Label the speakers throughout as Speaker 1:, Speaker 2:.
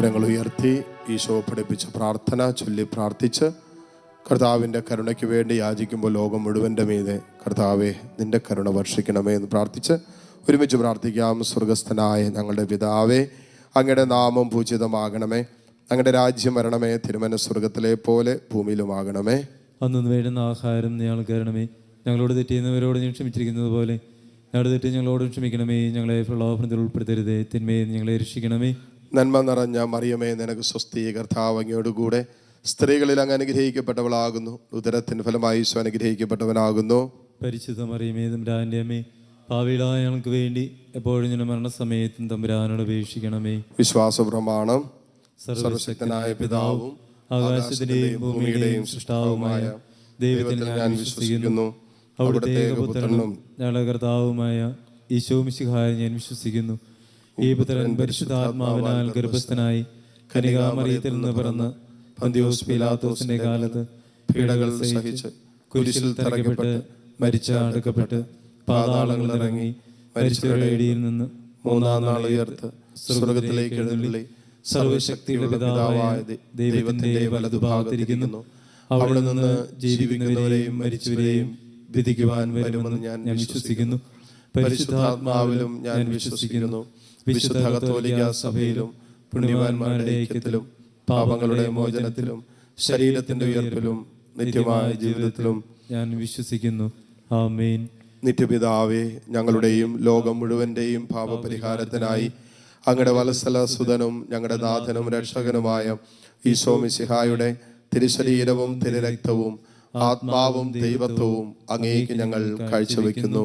Speaker 1: കരങ്ങൾ ഉയർത്തി ഈശോ പഠിപ്പിച്ച പ്രാർത്ഥന ചൊല്ലി പ്രാർത്ഥിച്ച് കർത്താവിന്റെ കരുണയ്ക്ക് വേണ്ടി യാചിക്കുമ്പോൾ ലോകം മുഴുവന്റെ മീതെ കർത്താവെ നിന്റെ കരുണ വർഷിക്കണമേ എന്ന് പ്രാർത്ഥിച്ച് ഒരുമിച്ച് പ്രാർത്ഥിക്കാം. സ്വർഗസ്ഥനായ ഞങ്ങളുടെ പിതാവേ അങ്ങയുടെ നാമം പൂജിതമാകണമേ. അങ്ങയുടെ രാജ്യം വരണമേ. തിരുമന സ്വർഗത്തിലെ പോലെ ഭൂമിയിലുമാകണമേ.
Speaker 2: അന്ന് വേണ്ടുന്ന ആഹാരം ഞങ്ങൾക്ക് കയറണമേ ഞങ്ങളോട് തെറ്റിയുന്നവരോട് ഞാൻ ക്ഷമിച്ചിരിക്കുന്നത് പോലെ ഞങ്ങളുടെ തെറ്റി ഞങ്ങളോട് ക്ഷമിക്കണമേ. ഞങ്ങളെ പ്രലോഭനത്തിൽ ഉൾപ്പെടുത്തരുതേ. തിന്മയെ ഞങ്ങളെ രക്ഷിക്കണമേ.
Speaker 1: നന്മ നിറഞ്ഞ മറിയമേ നിനക്ക് സ്വസ്തി. കർത്താവ് അങ്ങയോടുകൂടെ സ്ത്രീകളിൽ അങ്ങ് അനുഗ്രഹിക്കപ്പെട്ടവളാകുന്നു. ഉദരത്തിന് ഫലമായി ഈശോ അനുഗ്രഹിക്കപ്പെട്ടവനാകുന്നു.
Speaker 2: പരിശുദ്ധ മറിയമേ തമ്പുരാന്റെ അമ്മേ ഭാവിയിലായ ഞങ്ങൾക്ക് വേണ്ടി എപ്പോഴും ഞാൻ മരണസമയത്തും തമ്പുരാനോട് അപേക്ഷിക്കണമേ.
Speaker 1: വിശ്വാസ പ്രമാണം
Speaker 2: സർവശക്തനായ പിതാവും ആകാശത്തിന്റെയും ഭൂമിയുടെയും സൃഷ്ടാവുമായ ദൈവത്തിൽ ഞാൻ വിശ്വസിക്കുന്നു. അവിടുത്തെ ഏകപുത്രനും ഞങ്ങളുടെ കർത്താവുമായ ഈശോ മിശിഹായ ഞാൻ വിശ്വസിക്കുന്നു. ഈ പുത്രൻ പരിശുദ്ധാത്മാവിനാൽ ഗർഭസ്ഥനായി കനികാമറിയത്തിൽ നിന്ന് പിറന്ന് പന്തിയോസ് പിലാത്തോസിന്റെ കാലത്ത് പീഡകൾ സഹിച്ച് കുരിശിൽ തറയ്ക്കപ്പെട്ട് മരിച്ച അടുക്കപ്പെട്ട് പാതാളങ്ങൾ ഇറങ്ങി മരിച്ചവരുടെ ഇടിയിൽ നിന്ന് മൂന്നാം നാൾ ഉയർത്ത് സ്വർഗത്തിലേക്ക് എഴുന്നള്ളി സർവശക്തിയുടെ പിതാവായ ദൈവത്തിന്റെ വലതുഭാഗത്തിരിക്കുന്നു. അവിടെ നിന്ന് ജീവിക്കുന്നവരെയും മരിച്ചവരെയും വിധിക്കുവാൻ വരുമെന്ന് ഞാൻ വിശ്വസിക്കുന്നു. പരിശുദ്ധാത്മാവിലും ഞാൻ വിശ്വസിക്കുന്നു. വിശുദ്ധ കത്തോലിക്ക സഭയിലും പുണ്യവാന്മാരുടെ ഐക്യത്തിലും പാപങ്ങളുടെ മോചനത്തിലും ശരീരത്തിന്റെ ഉയർപ്പിലും നിത്യമായ ജീവിതത്തിലും ഞാൻ വിശ്വസിക്കുന്നു. ആമേൻ.
Speaker 1: നിത്യപിതാവേ ഞങ്ങളുടെയും ലോകം മുഴുവന്റെയും പാപപരിഹാരത്തിനായി അങ്ങയുടെ വലസല സുതനും ഞങ്ങളുടെ നാഥനും രക്ഷകനുമായ ഈശോ മിശിഹായുടെ തിരുശരീരവും തിരുരക്തവും ആത്മാവും ദൈവത്വവും അങ്ങേക്ക് ഞങ്ങൾ കാഴ്ചവെക്കുന്നു.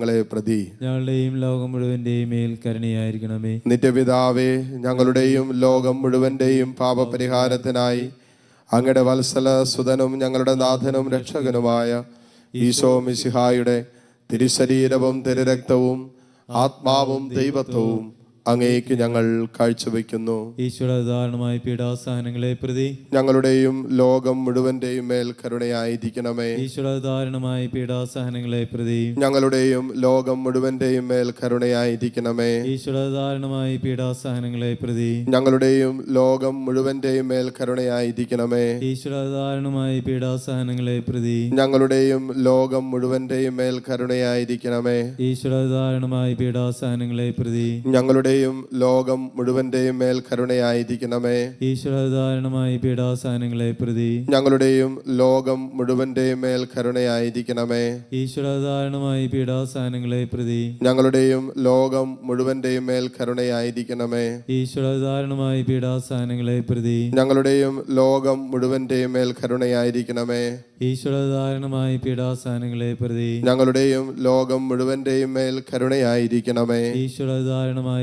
Speaker 1: പീഡാസഹനങ്ങളെ പ്രതി.
Speaker 2: ഞങ്ങളുടെയും ലോകം മുഴുവന്റെയും മേൽ കരുണയായിരിക്കണമേ.
Speaker 1: നിത്യപിതാവേ ഞങ്ങളുടെയും ലോകം മുഴുവന്റെയും പാപപരിഹാരത്തിനായി അങ്ങയുടെ വത്സല സുതനും ഞങ്ങളുടെ നാഥനും രക്ഷകനുമായ ഈശോ മിസിഹായുടെ തിരുശരീരവും തിരുരക്തവും ആത്മാവും ദൈവത്വവും അങ്ങേക്ക് ഞങ്ങൾ കാഴ്ചവെക്കുന്നു.
Speaker 2: ഈശ്വര ഉദാഹരണമായ പീഡാസഹനങ്ങളെ പ്രതി
Speaker 1: ഞങ്ങളുടെയും ലോകം മുഴുവന്റെയും മേൽ കരുണയായിരിക്കണമേ.
Speaker 2: ഈശ്വര ഉദാഹരണമായ പീഡാസഹനങ്ങളെ പ്രതി
Speaker 1: ഞങ്ങളുടെയും ലോകം മുഴുവന്റെയും മേൽ കരുണയായിരിക്കണമേ.
Speaker 2: ഈശ്വര ഉദാഹരണമായ പീഡാസഹനങ്ങളെ പ്രതി
Speaker 1: ഞങ്ങളുടെയും ലോകം മുഴുവന്റെയും മേൽ കരുണയായിരിക്കണമേ.
Speaker 2: ഈശ്വര ഉദാഹരണമായ പീഡാസഹനങ്ങളെ പ്രതി
Speaker 1: ഞങ്ങളുടെയും ലോകം മുഴുവന്റെയും മേൽ കരുണയായിരിക്കണമേ.
Speaker 2: ഈശ്വര ഉദാഹരണമായ പീഡാസഹനങ്ങളെ പ്രതി
Speaker 1: ഞങ്ങളുടെയും ലോകം മുഴുവന്റെയും മേൽ കരുണയായിരിക്കണമേ.
Speaker 2: ഈശ്വര പീഡാസനങ്ങളെ പ്രതി
Speaker 1: ഞങ്ങളുടെയും ലോകം മുഴുവന്റെയും മേൽ കരുണയായിരിക്കണമേ.
Speaker 2: ഈശ്വര പീഡാസനങ്ങളെ പ്രതി
Speaker 1: ഞങ്ങളുടെയും ലോകം മുഴുവന്റെയും മേൽ കരുണയായിരിക്കണമേ.
Speaker 2: ഈശ്വര പീഡാസനങ്ങളെ പ്രതി
Speaker 1: ഞങ്ങളുടെയും ലോകം മുഴുവന്റെയും മേൽ കരുണയായിരിക്കണമേ.
Speaker 2: ഈശ്വര പീഡാസനങ്ങളെ പ്രതി
Speaker 1: ഞങ്ങളുടെയും ലോകം മുഴുവന്റെയും മേൽ കരുണയായിരിക്കണമേ.
Speaker 2: ഈശ്വര ഉദാഹരണമായ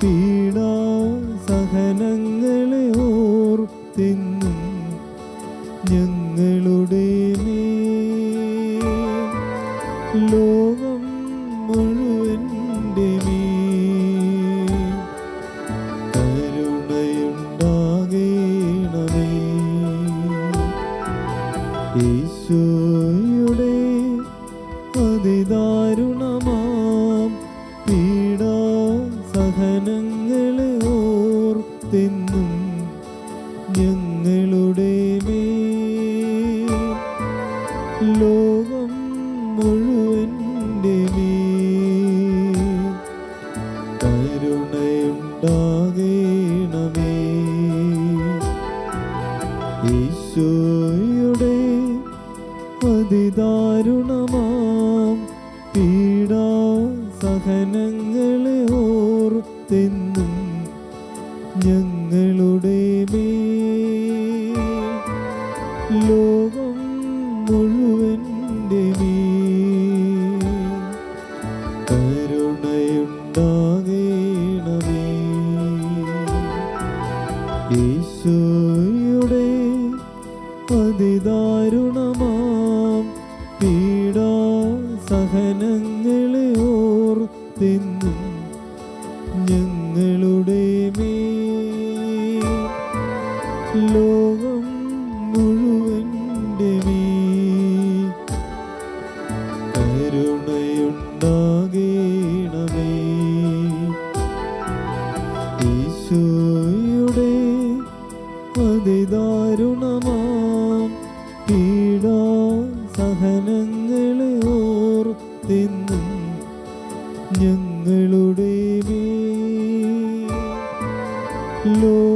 Speaker 2: പീഡാ സഹനങ്ങളെ ഞങ്ങളുടെ ഈശോയുടെ അതിദാരുണമാം ഈശോയുടെ മുഴുവന്റെ കരുണയുണ്ടാകേണമേ. ഈശോയുടെ സഹനങ്ങളെ ഞങ്ങളുടെ ലോകം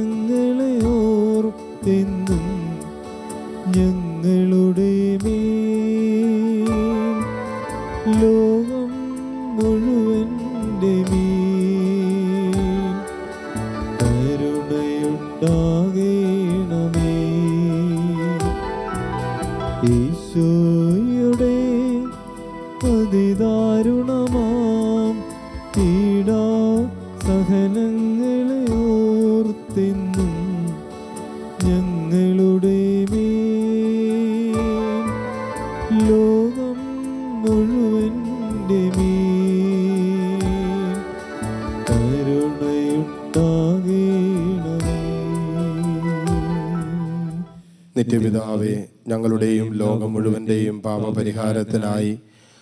Speaker 2: അതിദാരുണമാം പീഡാ സഹനങ്ങളെ ഓർത്തെന്നും ഞങ്ങളുടെ ലോകം മുഴുവന്റെ കരുണയുണ്ടാകേണമേ.
Speaker 1: നിത്യപിതാവേ ഞങ്ങളുടെയും ലോകം മുഴുവന്റെയും പാപപരിഹാരത്തിനായി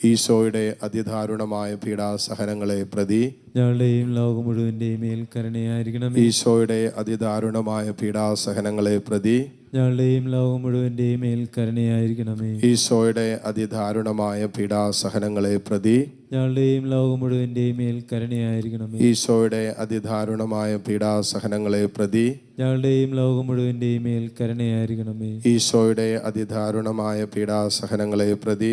Speaker 1: ഈശോയുടെ അതിദാരുണമായ പീഡാസഹനങ്ങളെ പ്രതി
Speaker 2: ഞങ്ങളുടെയും ലോകം മുഴുവന്റെയും മേൽ കരുണയായിരിക്കണമേ
Speaker 1: ഈശോയുടെ അതിദാരുണമായ പീഡാസഹനങ്ങളെ പ്രതി
Speaker 2: ഞങ്ങളുടെയും ലോകം മുഴുവന്റെയും മേൽ കരുണയായിരിക്കണമേ
Speaker 1: ഈശോയുടെ അതിദാരുണമായ പീഡാസഹനങ്ങളെ പ്രതി
Speaker 2: ഞങ്ങളുടെയും ലോകം മുഴുവന്റെയും മേൽ കരുണയായിരിക്കണമേ
Speaker 1: ഈശോയുടെ അതിദാരുണമായ പീഡാസഹനങ്ങളെ പ്രതി
Speaker 2: ഞങ്ങളുടെയും ലോകം മുഴുവന്റെയും മേൽ കരുണയായിരിക്കണമേ
Speaker 1: ഈശോയുടെ അതിദാരുണമായ പീഡാസഹനങ്ങളെ പ്രതി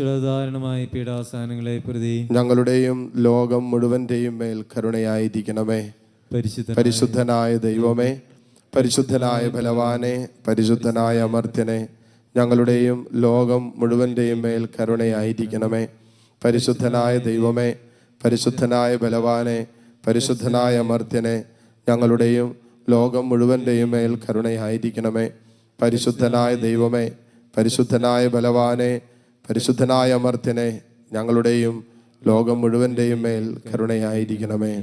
Speaker 2: ഈശ്വരധാരണമായ പീഡാസഹനങ്ങളെ പ്രതി
Speaker 1: ഞങ്ങളുടെയും ലോകം മുഴുവന്റെയും മേൽ കരുണയായിരിക്കണമേ.
Speaker 2: പരിശുദ്ധ
Speaker 1: പരിശുദ്ധനായ ദൈവമേ പരിശുദ്ധനായ ബലവാനെ പരിശുദ്ധനായ അമർത്യനെ ഞങ്ങളുടെയും ലോകം മുഴുവന്റെയും മേൽ കരുണയായിരിക്കണമേ. പരിശുദ്ധനായ ദൈവമേ പരിശുദ്ധനായ ബലവാനെ പരിശുദ്ധനായ അമർത്യനെ ഞങ്ങളുടെയും ലോകം മുഴുവന്റെയും മേൽ കരുണയായിരിക്കണമേ. പരിശുദ്ധനായ ദൈവമേ പരിശുദ്ധനായ ബലവാനെ പരിശുദ്ധനായ അമർത്യനെ ഞങ്ങളുടെയും ലോകം മുഴുവന്റെയും മേൽ കരുണയായിരിക്കണമേ.